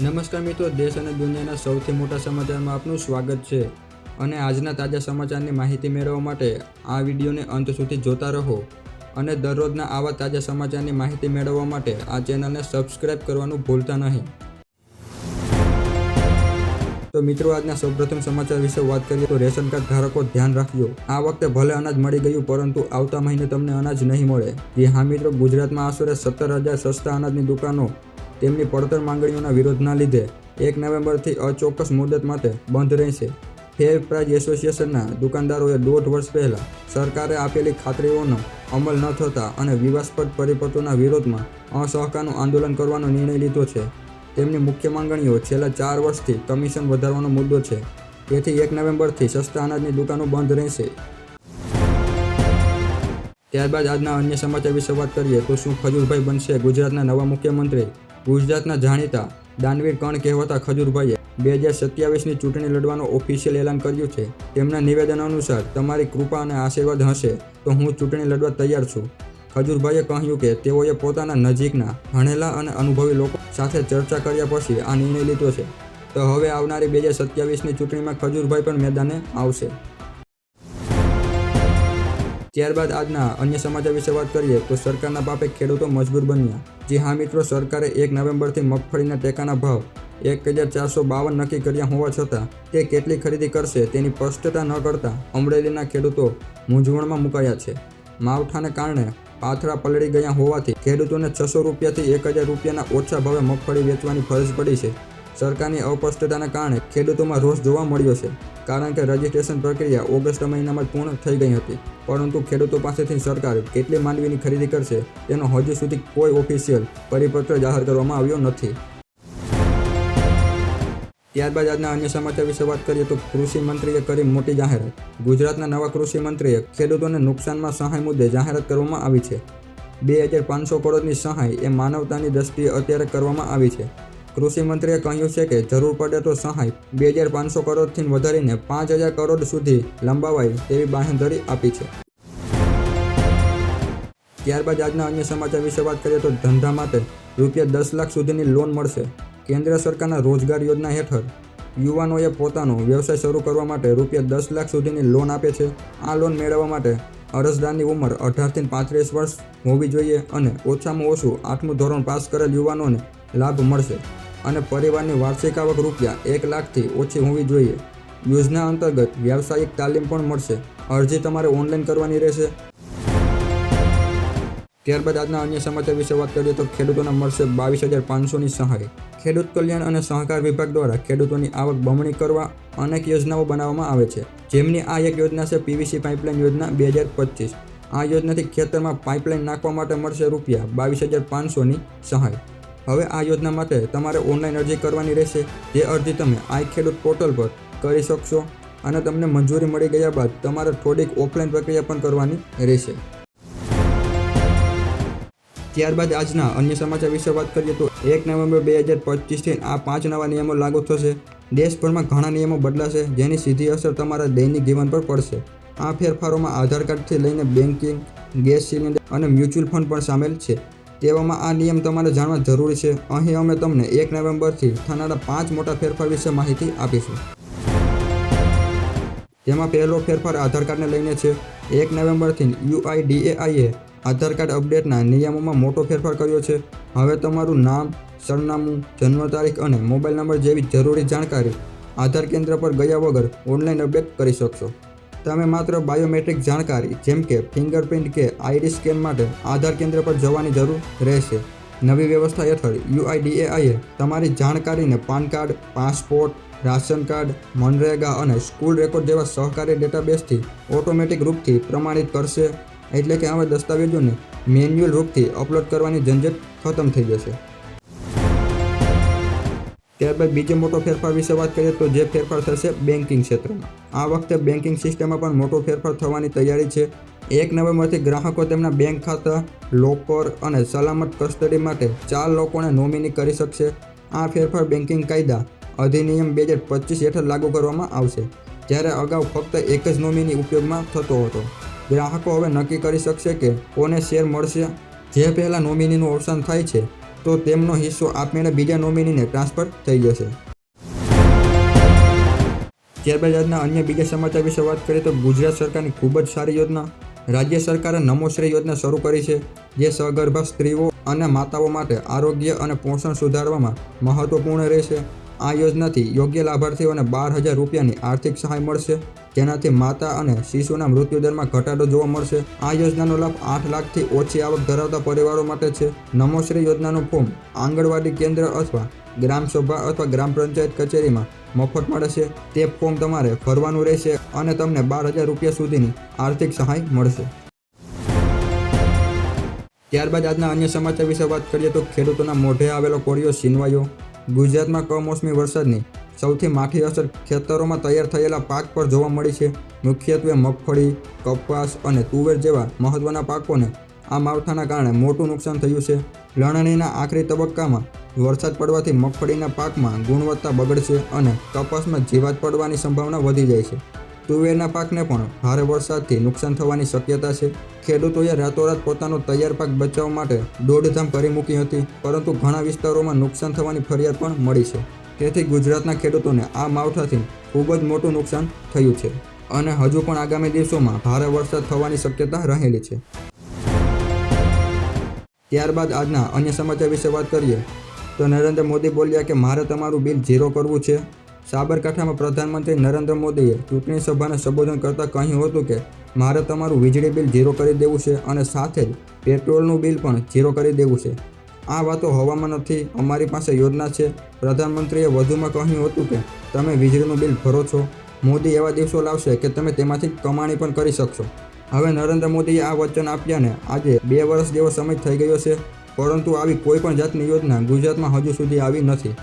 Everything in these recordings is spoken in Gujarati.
નમસ્કાર મિત્રો, દેશ અને દુનિયાના સૌથી મોટા સમાચારમાં આપનું સ્વાગત છે. અને આજના તાજા સમાચારની માહિતી મેળવવા માટે આ વિડીયોને અંત સુધી જોતા રહો. અને દરરોજના આવા તાજા સમાચારની માહિતી મેળવવા માટે આ ચેનલને સબસ્ક્રાઇબ કરવાનું ભૂલતા નહીં. તો મિત્રો, આજના સૌપ્રથમ સમાચાર વિશે વાત કરીએ તો રેશન કાર્ડ ધારકો ધ્યાન રાખજો. આ વખતે ભલે અનાજ મળી ગયું, પરંતુ આવતા મહિને તમને અનાજ નહીં મળે. જે હા મિત્રો, ગુજરાતમાં આશરે સત્તર હજાર સસ્તા અનાજની દુકાનો તેમની પડતર માંગણીઓના વિરોધના લીધે એક નવેમ્બરથી અચોક્કસ મુદત માટે બંધ રહેશે. ફેર પ્રાઇઝ એસોસિએશનના દુકાનદારોએ દોઢ વર્ષ પહેલાં સરકારે આપેલી ખાતરીઓનો અમલ ન થતા અને વિવાસ્પદ પરિપત્રોના વિરોધમાં અસહકારનું આંદોલન કરવાનો નિર્ણય લીધો છે. તેમની મુખ્ય માંગણીઓ છેલ્લા ચાર વર્ષથી કમિશન વધારવાનો મુદ્દો છે. તેથી એક નવેમ્બરથી સસ્તા અનાજની દુકાનો બંધ રહેશે. ત્યારબાદ આજના અન્ય સમાચાર વિશે વાત કરીએ તો શું ખજૂરભાઈ બનશે ગુજરાતના નવા મુખ્યમંત્રી? ગુજરાતના જાણીતા દાનવીર કણ કહેવાતા ખજૂરભાઈએ બે હજાર સત્યાવીસની ચૂંટણી લડવાનું ઓફિશિયલ એલાન કર્યું છે. તેમના નિવેદન અનુસાર, તમારી કૃપા અને આશીર્વાદ હશે, તો હું ચૂંટણી લડવા તૈયાર છું. ખજૂરભાઈએ કહ્યું કે, તેઓએ પોતાના નજીકના ભણેલા અને અનુભવી લોકો સાથે ચર્ચા કર્યા પછી આ નિર્ણય લીધો છે. તો હવે આવનારી બે હજાર સત્યાવીસની ચૂંટણીમાં ખજૂરભાઈ પણ મેદાને આવશે. ત્યારબાદ આજના અન્ય સમાચાર વિશે વાત કરીએ તો સરકારના પાપે ખેડૂતો મજબૂર બન્યા. જી હા મિત્રો, સરકારે એક નવેમ્બરથી મગફળીના ટેકાના ભાવ એક હજાર ચારસો બાવન નક્કી કર્યા હોવા છતાં તે કેટલી ખરીદી કરશે તેની સ્પષ્ટતા ન કરતા અમરેલીના ખેડૂતો મૂંઝવણમાં મુકાયા છે. માવઠાને કારણે પાથરા પલળી ગયા હોવાથી ખેડૂતોને છસો રૂપિયાથી એક હજાર રૂપિયાના ઓછા ભાવે મગફળી વેચવાની ફરજ પડી છે. સરકારની અસ્પષ્ટતાને કારણે ખેડૂતોમાં રોષ જોવા મળ્યો છે, કારણ કે રજિસ્ટ્રેશન પ્રક્રિયા ઓગસ્ટ મહિનામાં પૂર્ણ થઈ ગઈ હતી. પરંતુ ખેડૂતો પાસેથી સરકાર કેટલી માંડવીની ખરીદી કરશે, તેનો હજુ સુધી કોઈ ઓફિશિયલ પરિપત્ર જાહેર કરવામાં આવ્યો નથી. ત્યારબાદ આજના અન્ય સમાચાર વિશે વાત કરીએ તો કૃષિ મંત્રીએ કરી મોટી જાહેરાત. ગુજરાતના નવા કૃષિ મંત્રીએ ખેડૂતોને નુકસાનમાં સહાય મુદ્દે જાહેરાત કરવામાં આવી છે. બે હજાર પાંચસો કરોડની સહાય એ માનવતાની દ્રષ્ટિએ અત્યારે કરવામાં આવી છે. કૃષિ મંત્રીએ કહ્યું છે કે જરૂર પડે તો સહાય બે હજાર પાંચસો કરોડથી વધારીને પાંચ હજાર કરોડ સુધી લંબાવાય તેવી બાંહેધરી આપી છે. ત્યારબાદ આજના અન્ય સમાચાર વિશે વાત કરીએ તો ધંધા માટે રૂપિયા દસ લાખ સુધીની લોન મળશે. કેન્દ્ર સરકારના રોજગાર યોજના હેઠળ યુવાનોએ પોતાનો વ્યવસાય શરૂ કરવા માટે રૂપિયા દસ લાખ સુધીની લોન આપે છે. આ લોન મેળવવા માટે અરજદારની ઉંમર અઢારથી પાંત્રીસ વર્ષ હોવી જોઈએ અને ઓછામાં ઓછું આઠમું ધોરણ પાસ કરેલ યુવાનોને લાભ મળશે. અને પરિવારની વાર્ષિક આવક રૂપિયા એક લાખથી ઓછી હોવી જોઈએ. યોજના અંતર્ગત વ્યાવસાયિક તાલીમ પણ મળશે. અરજી તમારે ઓનલાઈન કરવાની રહેશે. ત્યારબાદ આજના અન્ય સમાચાર વિશે વાત કરીએ તો ખેડૂતોને મળશે બાવીસ હજાર પાંચસોની સહાય. ખેડૂત કલ્યાણ અને સહકાર વિભાગ દ્વારા ખેડૂતોની આવક બમણી કરવા અનેક યોજનાઓ બનાવવામાં આવે છે. જેમની આ એક યોજના છે પીવીસી પાઇપલાઇન યોજના બે હજાર પચીસ. આ યોજનાથી ખેતરમાં પાઇપલાઇન નાખવા માટે મળશે રૂપિયા બાવીસ હજાર પાંચસોની સહાય. હવે આ યોજના માટે તમારે ઓનલાઈન અરજી કરવાની રહેશે. જે અરજી તમે આઈ ખેડૂત પોર્ટલ પર કરી શકશો અને તમને મંજૂરી મળી ગયા બાદ તમારે થોડીક ઓફલાઈન પ્રક્રિયા પણ કરવાની રહેશે. ત્યારબાદ આજના અન્ય સમાચાર વિશે વાત કરીએ તો એક નવેમ્બર બે હજાર પચીસથી આ પાંચ નવા નિયમો લાગુ થશે. દેશભરમાં ઘણા નિયમો બદલાશે જેની સીધી અસર તમારા દૈનિક જીવન પર પડશે. આ ફેરફારોમાં આધાર કાર્ડથી લઈને બેન્કિંગ ગેસ સિલિન્ડર અને મ્યુચ્યુઅલ ફંડ પણ સામેલ છે. તેવામાં આ નિયમ તમારે જાણવા જરૂરી છે. અહીં અમે તમને એક નવેમ્બરથી થનારા પાંચ મોટા ફેરફાર વિશે માહિતી આપીશું. તેમાં પહેલો ફેરફાર આધાર કાર્ડને લઈને છે. એક નવેમ્બરથી યુઆઈડીએઆઈએ આધાર કાર્ડ અપડેટના નિયમોમાં મોટો ફેરફાર કર્યો છે. હવે તમારું નામ, સરનામું, જન્મ તારીખ અને મોબાઈલ નંબર જેવી જરૂરી જાણકારી આધાર કેન્દ્ર પર ગયા વગર ઓનલાઈન અપડેટ કરી શકશો. તમે માત્ર બાયોમેટ્રિક જાણકારી, જેમ કે ફિંગરપ્રિન્ટ કે આઈડી સ્કેન માટે આધાર કેન્દ્ર પર જવાની જરૂર રહેશે. નવી વ્યવસ્થા હેઠળ યુઆઈડીએઆઈએ તમારી જાણકારીને PAN card, passport, ration card, MNREGA અને સ્કૂલ રેકોર્ડ જેવા સહકારી ડેટાબેઝથી ઓટોમેટિક રૂપથી પ્રમાણિત કરશે. એટલે કે હવે દસ્તાવેજોને મેન્યુઅલ રૂપથી અપલોડ કરવાની ઝંઝટ ખતમ થઈ જશે. ત્યારબાદ બીજો મોટો ફેરફાર વિશે વાત કરીએ તો જે ફેરફાર થશે બેન્કિંગ ક્ષેત્રમાં. આ વખતે બેન્કિંગ સિસ્ટમમાં પણ મોટો ફેરફાર થવાની તૈયારી છે. એક નવેમ્બરથી ગ્રાહકો તેમના બેંક ખાતા, લોકર અને સલામત કસ્ટડી માટે ચાર લોકોને નોમિની કરી શકશે. આ ફેરફાર બેન્કિંગ કાયદા અધિનિયમ બે હજાર પચીસ હેઠળ લાગુ કરવામાં આવશે, જ્યારે અગાઉ ફક્ત એક જ નોમિની ઉપયોગમાં થતો હતો. ગ્રાહકો હવે નક્કી કરી શકશે કે કોને શેર મળશે. જે પહેલાં નોમિનીનું અવસાન થાય છે તો તેમનો હિસ્સો આપમેળે બીજા નોમિનીને ટ્રાન્સફર થઈ જશે. ત્યારબાદ આજના અન્ય બીજા સમાચાર વિશે વાત કરીએ તો ગુજરાત સરકારની ખૂબ જ સારી યોજના, રાજ્ય સરકારે નમોશ્રી યોજના શરૂ કરી છે, જે સગર્ભા સ્ત્રીઓ અને માતાઓ માટે આરોગ્ય અને પોષણ સુધારવામાં મહત્વપૂર્ણ રહેશે. આ યોજનાથી યોગ્ય લાભાર્થીઓને બાર હજાર રૂપિયાની આર્થિક સહાય મળશે. જેનાથી માતા અને શિશુના મૃત્યુદરમાં ઘટાડો જોવા મળશે. આ યોજનાનો લાભ આઠ લાખથી ઓછી આવક ધરાવતા પરિવારો માટે છે. નમોશ્રી યોજનાનું ફોર્મ આંગણવાડી કેન્દ્ર અથવા ગ્રામ સભા અથવા ગ્રામ પંચાયત કચેરીમાં મફત મળે છે તે ફોર્મ તમારે ભરવાનું રહેશે અને તમને બાર હજાર રૂપિયા સુધીની આર્થિક સહાય મળશે. ત્યારબાદ આજના અન્ય સમાચાર વિશે વાત કરીએ તો ખેડૂતોના મોઢે આવેલો કોળિયો છીનવાયો. ગુજરાતમાં કમોસમી વરસાદની સૌથી માઠી અસર ખેતરોમાં તૈયાર થયેલા પાક પર જોવા મળી છે. મુખ્યત્વે મગફળી, કપાસ અને તુવેર જેવા મહત્ત્વના પાકોને આ માવઠાના કારણે મોટું નુકસાન થયું છે. લણણીના આખરી તબક્કામાં વરસાદ પડવાથી મગફળીના પાકમાં ગુણવત્તા બગડશે અને કપાસમાં જીવાત પડવાની સંભાવના વધી જાય છે. તુવેરના પાકને પણ ભારે વરસાદથી નુકસાન થવાની શક્યતા છે. ખેડૂતોએ રાતોરાત પોતાનો તૈયાર પાક બચાવવા માટે દોડધામ કરી મૂકી હતી, પરંતુ ઘણા વિસ્તારોમાં નુકસાન થવાની ફરિયાદ પણ મળી છે. તેથી ગુજરાતના ખેડૂતોને આ માવઠાથી ખૂબ જ મોટું નુકસાન થયું છે અને હજુ પણ આગામી દિવસોમાં ભારે વરસાદ થવાની શક્યતા રહેલી છે. ત્યારબાદ આજના અન્ય સમાચાર વિશે વાત કરીએ તો નરેન્દ્ર મોદી બોલ્યા કે, મારે તમારું બિલ ઝીરો કરવું છે. સાબરકાંઠામાં પ્રધાનમંત્રી નરેન્દ્ર મોદીએ ચૂંટણી સભાને સંબોધન કરતાં કહ્યું હતું કે, મારે તમારું વીજળી બિલ ઝીરો કરી દેવું છે અને સાથે જ પેટ્રોલનું બિલ પણ ઝીરો કરી દેવું છે. આ વાતો હવામાં નથી, અમારી પાસે યોજના છે. પ્રધાનમંત્રીએ વધુમાં કહ્યું હતું કે, તમે વીજળીનું બિલ ભરો છો. મોદી એવા દિવસો લાવશે કે તમે તેમાંથી કમાણી પણ કરી શકશો. હવે નરેન્દ્ર મોદીએ આ વચન આપ્યાને આજે બે વર્ષ જેવો સમય થઈ ગયો છે, પરંતુ આવી કોઈ પણ જાતની યોજના ગુજરાતમાં હજુ સુધી આવી નથી.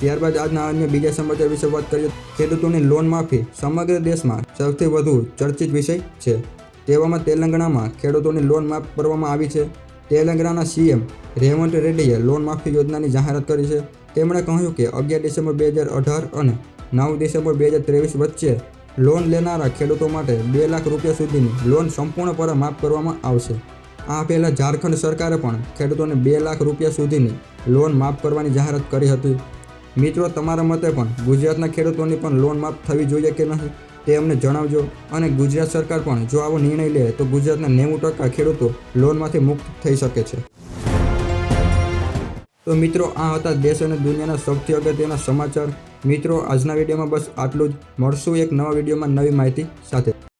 ત્યારબાદ આજના અન્ય બીજા સમાચાર વિશે વાત કરીએ ખેડૂતોની લોન માફી સમગ્ર દેશમાં સૌથી વધુ ચર્ચિત વિષય છે. તેવામાં તેલંગાણામાં ખેડૂતોની લોન માફ કરવામાં આવી છે. તેલંગાણાના સીએમ રેવંત રેડ્ડીએ લોન માફી યોજનાની જાહેરાત કરી છે. તેમણે કહ્યું કે અગિયાર ડિસેમ્બર બે હજાર અઢાર અને નવ ડિસેમ્બર બે હજાર ત્રેવીસ વચ્ચે લોન લેનારા ખેડૂતો માટે બે લાખ રૂપિયા સુધીની લોન સંપૂર્ણપણે માફ કરવામાં આવશે. આ પહેલાં ઝારખંડ સરકારે પણ ખેડૂતોને બે લાખ રૂપિયા સુધીની લોન માફ કરવાની જાહેરાત કરી હતી. મિત્રો, તમારા મતે પણ ગુજરાતના ખેડૂતોની પણ લોન માફ થવી જોઈએ કે નહીં તે અમને જણાવજો. અને ગુજરાત સરકાર પણ જો આવો નિર્ણય લે, તો ગુજરાતના નેવું ટકા ખેડૂતો લોનમાંથી મુક્ત થઈ શકે છે. તો મિત્રો, આ હતા દેશ અને દુનિયાના સૌથી અગત્યના સમાચાર. મિત્રો, આજના વિડીયોમાં બસ આટલું જ. મળશું એક નવા વિડીયોમાં નવી માહિતી સાથે.